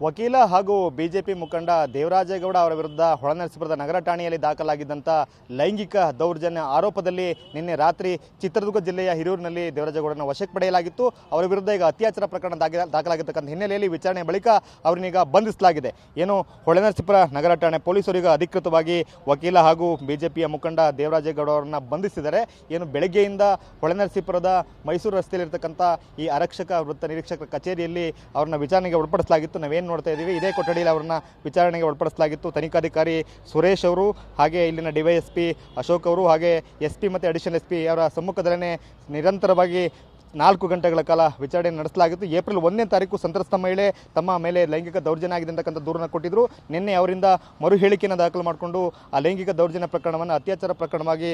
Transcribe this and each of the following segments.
ವಕೀಲ ಹಾಗೂ ಬಿಜೆಪಿ ಮುಖಂಡ ದೇವರಾಜೇಗೌಡ ಅವರ ವಿರುದ್ಧ ಹೊಳನರಸೀಪುರದ ನಗರ ಠಾಣೆಯಲ್ಲಿ ದಾಖಲಾಗಿದ್ದಂಥ ಲೈಂಗಿಕ ದೌರ್ಜನ್ಯ ಆರೋಪದಲ್ಲಿ ನಿನ್ನೆ ರಾತ್ರಿ ಚಿತ್ರದುರ್ಗ ಜಿಲ್ಲೆಯ ಹಿರಿಯೂರಿನಲ್ಲಿ ದೇವರಾಜೇಗೌಡನ ವಶಕ್ಕೆ ಪಡೆಯಲಾಗಿತ್ತು. ಅವರ ವಿರುದ್ಧ ಈಗ ಅತ್ಯಾಚಾರ ಪ್ರಕರಣ ದಾಖ ದಾಖಲಾಗಿರ್ತಕ್ಕಂಥ ಹಿನ್ನೆಲೆಯಲ್ಲಿ ವಿಚಾರಣೆ ಬಳಿಕ ಅವರನ್ನೀಗ ಬಂಧಿಸಲಾಗಿದೆ. ಏನು ಹೊಳೆನರಸೀಪುರ ನಗರ ಠಾಣೆ ಪೊಲೀಸರು ಈಗ ಅಧಿಕೃತವಾಗಿ ವಕೀಲ ಹಾಗೂ ಬಿಜೆಪಿಯ ಮುಖಂಡ ದೇವರಾಜೇಗೌಡ ಅವರನ್ನು ಬಂಧಿಸಿದ್ದಾರೆ ಏನು ಬೆಳಗ್ಗೆಯಿಂದ ಹೊಳೆನರಸೀಪುರದ ಮೈಸೂರು ರಸ್ತೆಯಲ್ಲಿರ್ತಕ್ಕಂಥ ಈ ಆರಕ್ಷಕ ವೃತ್ತ ನಿರೀಕ್ಷಕರ ಕಚೇರಿಯಲ್ಲಿ ಅವರನ್ನ ವಿಚಾರಣೆಗೆ ಒಳಪಡಿಸಲಾಗಿತ್ತು. ನಾವೇನು ನೋಡ್ತಾ ಇದ್ದೀವಿ. ಇದೇ ಕೊಠಡಿಯಲ್ಲಿ ಅವರನ್ನ ವಿಚಾರಣೆಗೆ ಒಳಪಡಿಸಲಾಗಿತ್ತು. ತನಿಖಾಧಿಕಾರಿ ಸುರೇಶ್ ಅವರು, ಹಾಗೆ ಇಲ್ಲಿನ ಡಿವೈಎಸ್ಪಿ ಅಶೋಕ್ ಅವರು, ಹಾಗೆ ಎಸ್ ಪಿ ಮತ್ತು ಅಡಿಷನಲ್ ಎಸ್ ಪಿ ಅವರ ಸಮ್ಮುಖದಲ್ಲೇ ನಿರಂತರವಾಗಿ ನಾಲ್ಕು ಗಂಟೆಗಳ ಕಾಲ ವಿಚಾರಣೆ ನಡೆಸಲಾಗಿತ್ತು. ಏಪ್ರಿಲ್ ಒಂದನೇ ತಾರೀಕು ಸಂತ್ರಸ್ತ ಮಹಿಳೆ ತಮ್ಮ ಮೇಲೆ ಲೈಂಗಿಕ ದೌರ್ಜನ್ಯ ಆಗಿದೆ ಅಂತಕ್ಕಂಥ ದೂರನ್ನು ಕೊಟ್ಟಿದ್ದರು ನಿನ್ನೆ ಅವರಿಂದ ಮರು ಹೇಳಿಕೆಯನ್ನು ದಾಖಲು ಮಾಡಿಕೊಂಡು ಆ ಲೈಂಗಿಕ ದೌರ್ಜನ್ಯ ಪ್ರಕರಣವನ್ನು ಅತ್ಯಾಚಾರ ಪ್ರಕರಣವಾಗಿ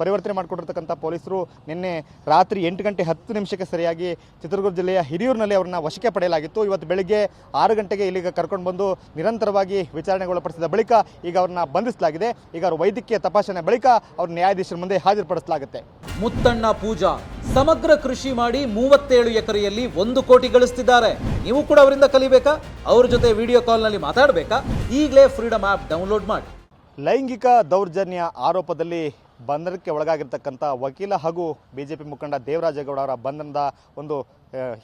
ಪರಿವರ್ತನೆ ಮಾಡಿಕೊಂಡಿರ್ತಕ್ಕಂಥ ಪೊಲೀಸರು ನಿನ್ನೆ ರಾತ್ರಿ ಎಂಟು ಗಂಟೆ ಹತ್ತು ನಿಮಿಷಕ್ಕೆ ಸರಿಯಾಗಿ ಚಿತ್ರದುರ್ಗ ಜಿಲ್ಲೆಯ ಹಿರಿಯೂರಿನಲ್ಲಿ ಅವರನ್ನ ವಶಕ್ಕೆ ಪಡೆಯಲಾಗಿತ್ತು. ಇವತ್ತು ಬೆಳಿಗ್ಗೆ ಆರು ಗಂಟೆಗೆ ಇಲ್ಲಿಗೆ ಕರ್ಕೊಂಡು ಬಂದು ನಿರಂತರವಾಗಿ ವಿಚಾರಣೆಗೊಳಪಡಿಸಿದ ಬಳಿಕ ಈಗ ಅವ್ರನ್ನ ಬಂಧಿಸಲಾಗಿದೆ. ಈಗ ಅವರು ವೈದ್ಯಕೀಯ ತಪಾಸಣೆ ಬಳಿಕ ಅವರು ನ್ಯಾಯಾಧೀಶರ ಮುಂದೆ ಹಾಜರುಪಡಿಸಲಾಗುತ್ತೆ. ಮುತ್ತಣ್ಣ ಪೂಜಾ ಸಮಗ್ರ ಕೃಷಿ ಮಾಡಿ ಮೂವತ್ತೇಳು ಎಕರೆಯಲ್ಲಿ ಒಂದು ಕೋಟಿ ಗಳಿಸ್ತಿದ್ದಾರೆ. ನೀವು ಕೂಡ ಅವರಿಂದ ಕಲಿಬೇಕಾ? ಅವ್ರ ಜೊತೆ ವಿಡಿಯೋ ಕಾಲ್ನಲ್ಲಿ ಮಾತಾಡಬೇಕಾ? ಈಗಲೇ ಫ್ರೀಡಮ್ ಆ್ಯಪ್ ಡೌನ್ಲೋಡ್ ಮಾಡಿ. ಲೈಂಗಿಕ ದೌರ್ಜನ್ಯ ಆರೋಪದಲ್ಲಿ ಬಂಧನಕ್ಕೆ ಒಳಗಾಗಿರ್ತಕ್ಕಂಥ ವಕೀಲ ಹಾಗೂ ಬಿಜೆಪಿ ಮುಖಂಡ ದೇವರಾಜೇಗೌಡ ಅವರ ಬಂಧನದ ಒಂದು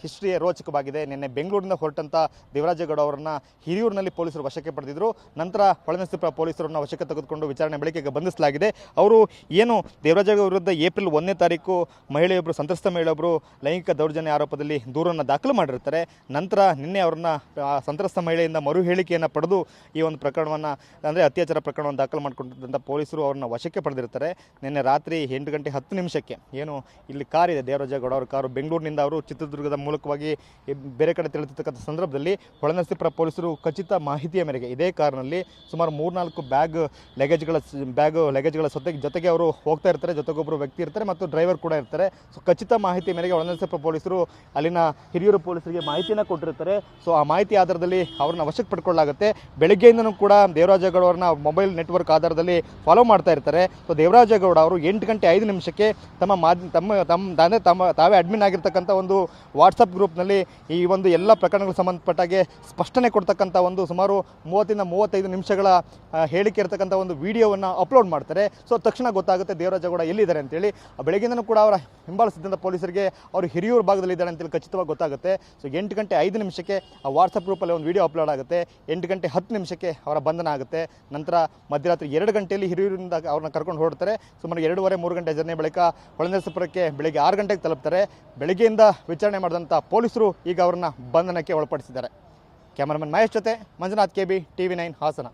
ಹಿಸ್ಟ್ರಿಯೇ ರೋಚಕವಾಗಿದೆ. ನಿನ್ನೆ ಬೆಂಗಳೂರಿನಿಂದ ಹೊರಟಂತ ದೇವರಾಜೇಗೌಡ ಅವರನ್ನ ಹಿರಿಯೂರಿನಲ್ಲಿ ಪೊಲೀಸರು ವಶಕ್ಕೆ ಪಡೆದಿದ್ರು. ನಂತರ ಹೊಳೆನರಸೀಪುರ ಪೊಲೀಸರನ್ನ ವಶಕ್ಕೆ ತೆಗೆದುಕೊಂಡು ವಿಚಾರಣೆ ಬೆಳಕಿಗೆ ಬಂಧಿಸಲಾಗಿದೆ. ಅವರು ಏನು ದೇವರಾಜೇಗೌಡ ವಿರುದ್ಧ ಏಪ್ರಿಲ್ ಒಂದನೇ ತಾರೀಕು ಮಹಿಳೆಯೊಬ್ಬರು ಸಂತ್ರಸ್ತ ಮಹಿಳೆಯೊಬ್ಬರು ಲೈಂಗಿಕ ದೌರ್ಜನ್ಯ ಆರೋಪದಲ್ಲಿ ದೂರನ್ನು ದಾಖಲು ಮಾಡಿರ್ತಾರೆ. ನಂತರ ನಿನ್ನೆ ಅವರನ್ನ ಸಂತ್ರಸ್ತ ಮಹಿಳೆಯಿಂದ ಮರು ಹೇಳಿಕೆಯನ್ನು ಪಡೆದು ಈ ಒಂದು ಪ್ರಕರಣವನ್ನು, ಅಂದರೆ ಅತ್ಯಾಚಾರ ಪ್ರಕರಣವನ್ನು ದಾಖಲು ಮಾಡಿಕೊಂಡಿದ್ದಂಥ ಪೊಲೀಸರು ಅವ್ರನ್ನ ವಶಕ್ಕೆ ಪಡೆದಿರ್ತಾರೆ. ನಿನ್ನೆ ರಾತ್ರಿ ಎಂಟು ಗಂಟೆ ಹತ್ತು ನಿಮಿಷಕ್ಕೆ ಏನು ಇಲ್ಲಿ ಕಾರ್ ಇದೆ ದೇವರಾಜೇಗೌಡ ಅವರ ಕಾರು. ಬೆಂಗಳೂರಿನಿಂದ ಅವರು ಚಿತ್ರದುರ್ಗದ ಮೂಲಕವಾಗಿ ಬೇರೆ ಕಡೆ ತೆರಳುತ್ತಿರ್ತಕ್ಕಂಥ ಸಂದರ್ಭದಲ್ಲಿ ಹೊಳೆನರಸೀಪುರ ಪೊಲೀಸರು ಖಚಿತ ಮಾಹಿತಿಯ ಮೇರೆಗೆ ಇದೇ ಕಾರ್ನಲ್ಲಿ ಸುಮಾರು ಮೂರ್ನಾಲ್ಕು ಬ್ಯಾಗ್ ಲಗೇಜ್ಗಳ ಬ್ಯಾಗ್ ಲಗೇಜ್ಗಳ ಜೊತೆಗೆ ಜೊತೆಗೆ ಅವರು ಹೋಗ್ತಾ ಇರ್ತಾರೆ ಜೊತೆಗೊಬ್ಬರು ವ್ಯಕ್ತಿ ಇರ್ತಾರೆ ಮತ್ತು ಡ್ರೈವರ್ ಕೂಡ ಇರ್ತಾರೆ. ಸೊ ಖಚಿತ ಮಾಹಿತಿ ಮೇರೆಗೆ ಹೊಳೆನರಸೀಪುರ ಪೊಲೀಸರು ಅಲ್ಲಿನ ಹಿರಿಯೂರು ಪೊಲೀಸರಿಗೆ ಮಾಹಿತಿಯನ್ನು ಕೊಟ್ಟಿರ್ತಾರೆ. ಸೊ ಆ ಮಾಹಿತಿ ಆಧಾರದಲ್ಲಿ ಅವ್ರನ್ನ ವಶಕ್ಕೆ ಪಡ್ಕೊಳ್ಳಾಗುತ್ತೆ. ಬೆಳಗ್ಗೆಯಿಂದನೂ ಕೂಡ ದೇವರಾಜೇಗೌಡರನ್ನ ಮೊಬೈಲ್ ನೆಟ್ವರ್ಕ್ ಆಧಾರದಲ್ಲಿ ಫಾಲೋ ಮಾಡ್ತಾ ಇರ್ತಾರೆ. ಸೊ ದೇವರಾಜೇಗೌಡ ಅವರು ಎಂಟು ಗಂಟೆ ಐದು ನಿಮಿಷಕ್ಕೆ ತಮ್ಮ ಮಾಧ್ಯ ತಮ್ಮ ತಮ್ಮ ತಮ್ಮ ತಾವೇ ಅಡ್ಮಿನ್ ಆಗಿರ್ತಕ್ಕಂಥ ಒಂದು ವಾಟ್ಸಪ್ ಗ್ರೂಪ್ನಲ್ಲಿ ಈ ಒಂದು ಎಲ್ಲ ಪ್ರಕರಣಗಳಿಗೆ ಸಂಬಂಧಪಟ್ಟಾಗೆ ಸ್ಪಷ್ಟನೆ ಕೊಡ್ತಕ್ಕಂಥ ಒಂದು ಸುಮಾರು ಮೂವತ್ತಿಂದ ಮೂವತ್ತೈದು ನಿಮಿಷಗಳ ಹೇಳಿಕೆ ಇರತಕ್ಕಂಥ ಒಂದು ವಿಡಿಯೋವನ್ನು ಅಪ್ಲೋಡ್ ಮಾಡ್ತಾರೆ. ಸೊ ತಕ್ಷಣ ಗೊತ್ತಾಗುತ್ತೆ ದೇವರಾಜ ಗೌಡ ಎಲ್ಲಿದ್ದಾರೆ ಅಂತೇಳಿ. ಬೆಳಗ್ಗಿಂದನೂ ಕೂಡ ಅವರ ಹಿಂಬಾಲಿಸಿದಂಥ ಪೊಲೀಸರಿಗೆ ಅವರು ಹಿರಿಯೂರು ಭಾಗದಲ್ಲಿದ್ದಾರೆ ಅಂತೇಳಿ ಖಚಿತವಾಗಿ ಗೊತ್ತಾಗುತ್ತೆ. ಸೊ, ಎಂಟು ಗಂಟೆ ಐದು ನಿಮಿಷಕ್ಕೆ ಆ ವಾಟ್ಸಪ್ ಗ್ರೂಪಲ್ಲಿ ಒಂದು ವಿಡಿಯೋ ಅಪ್ಲೋಡ್ ಆಗುತ್ತೆ. ಎಂಟು ಗಂಟೆ ಹತ್ತು ನಿಮಿಷಕ್ಕೆ ಅವರ ಬಂಧನ ಆಗುತ್ತೆ. ನಂತರ ಮಧ್ಯರಾತ್ರಿ ಎರಡು ಗಂಟೆಯಲ್ಲಿ ಹಿರಿಯೂರಿಂದ ಅವ್ರನ್ನ ಕರ್ಕೊಂಡು ಹೊರಡ್ತಾರೆ. ಸುಮಾರು ಎರಡೂವರೆ ಮೂರು ಗಂಟೆ ಜರ್ನಿ ಬಳಿಕ ಹೊಳೆನರಸೀಪುರಕ್ಕೆ ಬೆಳಗ್ಗೆ ಆರು ಗಂಟೆಗೆ ತಲುಪ್ತಾರೆ. ಬೆಳಗ್ಗೆಯಿಂದ ವಿಚಾರಣೆ ಮಾಡಿದಂಥ ಪೊಲೀಸರು ಈಗ ಅವರನ್ನ ಬಂಧನಕ್ಕೆ ಒಳಪಡಿಸಿದ್ದಾರೆ. ಕ್ಯಾಮರಾಮನ್ ಮಹೇಶ್ ಜೊತೆ Manjunath K B T V nine Hassan.